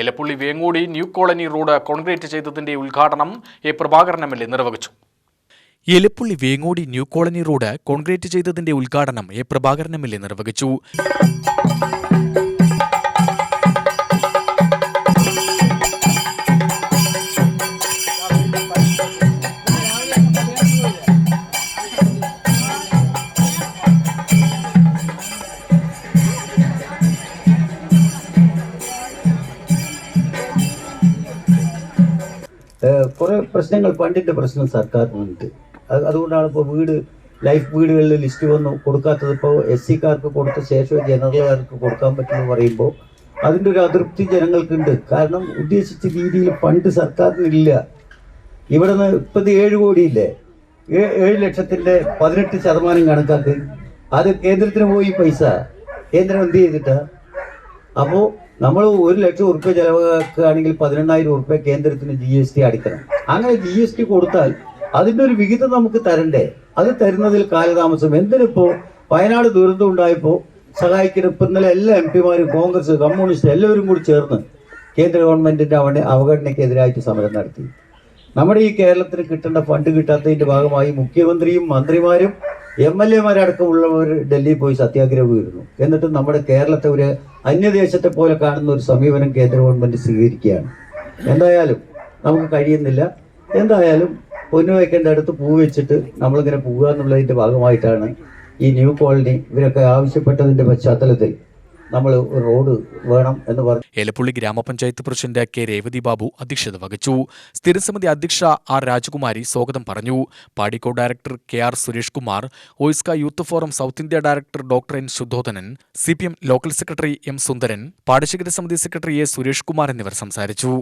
Elappully Vengodi new colony road concrete ചെയ്തതിന്റെ ഉദ്ഘാടനം A Prabhakaran M L A നിർവഹിച്ചു. Elappully Vengodi new colony road concrete ചെയ്തതിന്റെ ഉദ്ഘാടനം A Prabhakaran M L A നിർവഹിച്ചു. കുറെ പ്രശ്നങ്ങൾ ഫണ്ടിന്റെ പ്രശ്നം സർക്കാരിനുണ്ട്. അത് അതുകൊണ്ടാണ് ഇപ്പോൾ വീട് ലൈഫ് വീടുകളിൽ ലിസ്റ്റ് വന്നു. കൊടുക്കാത്തത് ഇപ്പോൾ എസ് സിക്കാർക്ക് കൊടുത്ത ശേഷം ജനറലുകാർക്ക് കൊടുക്കാൻ പറ്റുമെന്ന് പറയുമ്പോൾ അതിന്റെ ഒരു അതൃപ്തി ജനങ്ങൾക്കുണ്ട്. കാരണം ഉദ്ദേശിച്ച രീതിയിൽ ഫണ്ട് സർക്കാരിനില്ല. ഇവിടെ നിന്ന് ഇപ്പം ഇത് ഏഴ് കോടിയില്ലേ? ഏഴ് ലക്ഷത്തിന്റെ പതിനെട്ട് ശതമാനം കണക്കാക്കി. അത് കേന്ദ്രത്തിന് പോയി പൈസ. കേന്ദ്രം എന്ത് ചെയ്തിട്ടാ? അപ്പോൾ നമ്മൾ ഒരു ലക്ഷം ഉറുപ്പ്യ ചെലവാക്കുകയാണെങ്കിൽ പതിനെണ്ണായിരം ഉറുപ്പ്യ കേന്ദ്രത്തിന് ജി എസ് ടി അടിക്കണം. അങ്ങനെ ജി എസ് ടി കൊടുത്താൽ അതിന്റെ ഒരു വിഹിതം നമുക്ക് തരണ്ടേ? അത് തരുന്നതിൽ കാലതാമസം. എന്തിനിപ്പോ വയനാട് ദുരന്തം ഉണ്ടായപ്പോൾ സഹായിക്കുന്ന ഇന്നലെ എല്ലാ എം പിമാരും കോൺഗ്രസ് കമ്മ്യൂണിസ്റ്റ് എല്ലാവരും കൂടി ചേർന്ന് കേന്ദ്ര ഗവൺമെന്റിന്റെ അവന്റെ അവഗണനയ്ക്കെതിരായിട്ട് സമരം നടത്തി. നമ്മുടെ ഈ കേരളത്തിന് കിട്ടേണ്ട ഫണ്ട് കിട്ടാത്തതിന്റെ ഭാഗമായി മുഖ്യമന്ത്രിയും മന്ത്രിമാരും എം എൽ എമാരടക്കമുള്ളവർ ഡൽഹിയിൽ പോയി സത്യാഗ്രഹം ഇരുന്നു എന്നിട്ട് നമ്മുടെ കേരളത്തെ ഒരു അന്യദേശത്തെ പോലെ കാണുന്ന ഒരു സമീപനം കേന്ദ്ര ഗവൺമെന്റ് സ്വീകരിക്കുകയാണ്. എന്തായാലും നമുക്ക് കഴിയുന്നില്ല. എന്തായാലും പൊന്നു വയ്ക്കേണ്ട അടുത്ത് പൂ വെച്ചിട്ട് നമ്മളിങ്ങനെ പോവുക എന്നുള്ളതിന്റെ ഭാഗമായിട്ടാണ് ഈ ന്യൂ കോളനി ഇവരൊക്കെ ആവശ്യപ്പെട്ടതിന്റെ പശ്ചാത്തലത്തിൽ നമ്മൾ റോഡ് വേണം എന്ന് പറഞ്ഞു. ഏലപ്പുള്ളി ഗ്രാമപഞ്ചായത്ത് പ്രസിഡന്റ് കെ രേവതി ബാബു അധ്യക്ഷത വഹിച്ചു. സ്ഥിരസമിതി അധ്യക്ഷ ആർ രാജകുമാരി സ്വാഗതം പറഞ്ഞു. പാടിക്കോ director K R Suresh Kumar OISCA youth forum south India director doctor N Shuddhodhanan C local secretary M Sundaran പാടശേഖര സമിതി സെക്രട്ടറി എ സുരേഷ് കുമാർ എന്നിവർ സംസാരിച്ചു.